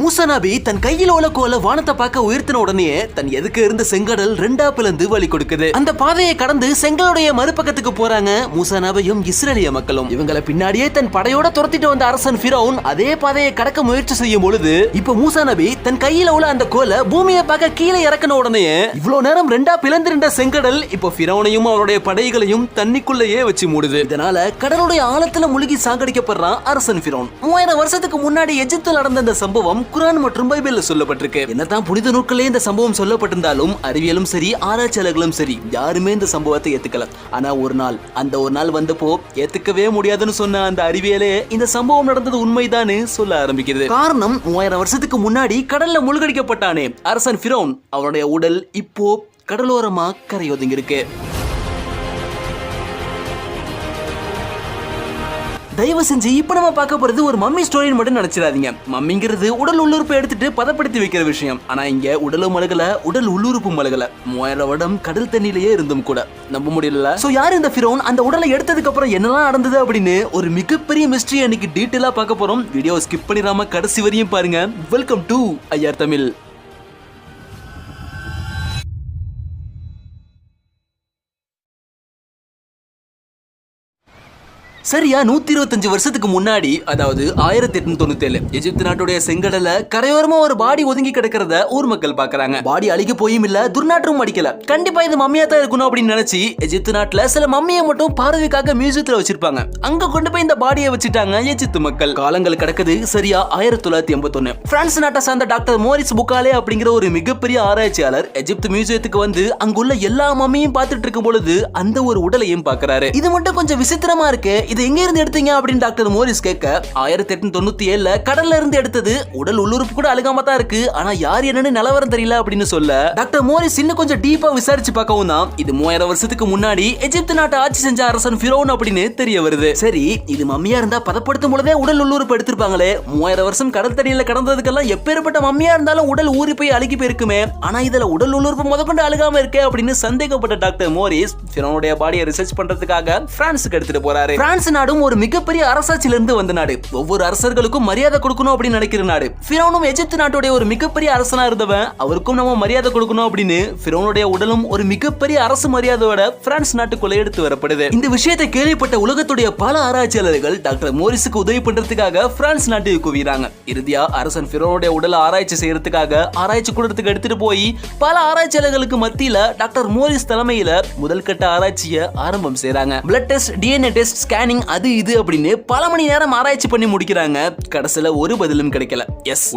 மூசனாபி தன் கையில் உள்ள கோல வானத்தை பார்க்க உயர்த்தின உடனே தன் எதுக்கு இருந்த செங்கடல் ரெண்டா பிளந்து வழி கொடுக்குது. அந்த பாதையை கடந்து செங்கலுடைய மறுபக்கத்துக்கு போறாங்க மூசனாபையும் இஸ்ரேலிய மக்களும். இவங்களை பின்னாடியே தன் படையோட துரத்திட்டு வந்த அரசன் ஃபிரௌன் அதே பாதையை கடக்க முயற்சி செய்யும் பொழுது இப்ப மூசா நபி தன் கையில உள்ள அந்த கோலை பூமியை பார்க்க கீழே இறக்கின உடனே இவ்வளவு நேரம் ரெண்டா பிளந்திருந்த செங்கடல் இப்போ ஃபிரௌனையும் அவருடைய படைகளையும் தண்ணிக்குள்ளேயே வச்சு மூடுது. இதனால கடலுடைய ஆழத்துல முழுகி சாகடிக்கப்படுறான் அரசன் ஃபிரௌன் மூவாயிரம் வருஷத்துக்கு முன்னாடி எஜிப்தில் நடந்த இந்த சம்பவம் குரான் மற்றும் பைபிள்ல சொல்லப்பட்டிருக்கு. என்னதான் புனித நூல்களே இந்த சம்பவம் சொல்லப்பட்டிருந்தாலும் அறிவியலும் சரி ஆராய்ச்சியாளர்களும் சரி யாருமே இந்த சம்பவத்தை ஏத்துக்கல. ஆனா ஒரு நாள் அந்த ஒரு நாள் வந்தப்போ ஏத்துக்கவே முடியாதுன்னு சொன்ன அந்த அறிவியலே இந்த சம்பவம் நடந்தது உண்மைதான்னு சொல்ல ஆரம்பிக்கிறது. காரணம் மூவாயிரம் வருஷத்துக்கு முன்னாடி கடல்ல முழுகடிக்கப்பட்டானே. அரசன் ஃபிரௌன் அவனுடைய உடல் இப்போ கடலோரமா கரையொதுங்கிருக்கு தயவு செஞ்சு இப்போ நம்ம பார்க்க போகிறது ஒரு மம்மி ஸ்டோரின்னு மட்டும் நினச்சிடாதீங்க. மம்மிங்கிறது உடல் உள்ளுறுப்பை எடுத்துட்டு பதப்படுத்தி வைக்கிற விஷயம். ஆனால் இங்கே உடலும் மலகலை உடல் உள்ளுறுப்பு மலகலை. மூவாயிரம் வருடம் கடல் தண்ணியிலேயே இருந்தும் கூட. நம்ப முடியல ஸோ யார் இந்த ஃபிரோன்? அந்த உடலை எடுத்ததுக்கு அப்புறம் என்னெல்லாம் நடந்தது அப்படின்னு ஒரு மிகப்பெரிய மிஸ்ட்ரி அன்னைக்கு டீட்டெயிலாக பார்க்க போகிறோம் வீடியோ ஸ்கிப் பண்ணிடாம கடைசி வரையும் பாருங்க. Welcome to IR Tamil. சரியா நூத்தி இருபத்தஞ்சு வருஷத்துக்கு முன்னாடி அதாவது ஆயிரத்தி எட்நூத்தி தொண்ணூத்தி ஏழு எஜிப்து நாட்டுடைய செங்கடல கரையோரமா ஒரு பாடி ஒதுங்கி கிடக்கிறத ஊர் மக்கள் பாக்குறாங்க. பாடி அழுகி போயும் இல்ல துர்நாற்றம் அடிக்கல. கண்டிப்பா இது மம்மியா தான் இருக்கணும் அப்படின்னு நினைச்சு எகிப்து நாட்டுல சில மம்மியை மட்டும் பார்வைக்காக மியூசியத்துல வச்சிருப்பாங்க. அங்க கொண்டு போய் இந்த பாடியை வச்சுட்டாங்க எஜித்து மக்கள். காலங்கள் கிடக்குது சரியா ஆயிரத்தி தொள்ளாயிரத்தி எண்பத்தொன்னு பிரான்ஸ் நாட்டை சார்ந்த டாக்டர் மோரிஸ் புக்காலே அப்படிங்கிற ஒரு மிகப்பெரிய ஆராய்ச்சியாளர் எஜிப்து மியூசியத்துக்கு வந்து அங்குள்ள எல்லா மம்மியும் பார்த்துட்டு இருக்கும் பொழுது அந்த ஒரு உடலையும் பாக்குறாரு. இது மட்டும் கொஞ்சம் விசித்திரமா இருக்கு இது எங்க இருந்து எடுத்தீங்க அப்படின்னு டாக்டர் மோரிஸ் கேட்க ஆயிரத்தி எட்நூத்தி தொண்ணூத்தி ஏழுல கடல்ல இருந்து எடுத்தது. உடல் உள்ளுறுப்பு கூட அழுகாம தான் இருக்கு. ஆனா யார் என்னன்னு நிலவரம் தெரியல அப்படின்னு சொல்ல டாக்டர் மோரிஸ் இன்னும் கொஞ்சம் டீப்பா விசாரிச்சு பார்க்கவும் தான். இது மூவாயிரம் வருஷத்துக்கு முன்னாடி எஜிப்து நாட்டை ஆட்சி செஞ்ச அரசன் ஃபிரோன் அப்படின்னு தெரிய வருது. சரி இது மம்மியா இருந்தா பதப்படுத்தும் பொழுதே உடல் உள்ளுறுப்பு எடுத்திருப்பாங்களே. மூவாயிரம் வருஷம் கடல் தண்ணியில கடந்ததுக்கெல்லாம் எப்பேற்பட்ட மம்மியா இருந்தாலும் உடல் ஊறி போய் அழுகி போயிருக்குமே. ஆனா இதுல உடல் உள்ளுறுப்பு முதற்கொண்டு அழுகாம இருக்கே அப்படின்னு சந்தேகப்பட்ட டாக்டர் மோரிஸ் ஃபிரோனுடைய பாடியை ரிசர்ச் பண்றதுக்காக பிரான்ஸுக்கு எடுத்துட்டு போறாரு. பிரான்ஸ் நாடும் ஒரு மிகப்பெரிய அரசாட்சியில இருந்து வந்த நாடு. ஒவ்வொரு அரசர்களுக்கும் மரியாதை கொடுக்கணும் அப்படின்னு நினைக்கிற நாடு. ஃபிரௌனும் எஜிப்து நாட்டுடைய ஒரு மிகப்பெரிய அரசனா இருந்தவன். அவருக்கும் நம்ம மரியாதை கொடுக்கணும் அப்படின்னு ஃபிரௌனுடைய உடலும் ஒரு மிகப்பெரிய அரசு மரியாதையோட பிரான்ஸ் நாட்டுக்குள்ள எடுத்து வரப்படுது. இந்த விஷயத்தை கேள்விப்பட்ட உலகத்துடைய பல ஆராய்ச்சியாளர்கள் டாக்டர் மோரிஸுக்கு உதவி பண்றதுக்காக பிரான்ஸ் நாட்டுக்கு குவிறாங்க இறுதியா அரசன் ஃபிரௌனுடைய உடலை ஆராய்ச்சி செய்யறதுக்காக ஆராய்ச்சி கூடத்துக்கு எடுத்துட்டு போய் பல ஆராய்ச்சியாளர்களுக்கு மத்தியில டாக்டர் மோரிஸ் தலைமையில முதல் கட்ட ஆராய்ச்சியை ஆரம்பம் செய்யறாங்க blood test DNA test scanning அது இது அப்படின்னு பல மணி நேரம் ஆராய்ச்சி பண்ணி முடிக்கிறாங்க. கடைசியில ஒரு பதிலும் கிடைக்கல. எஸ்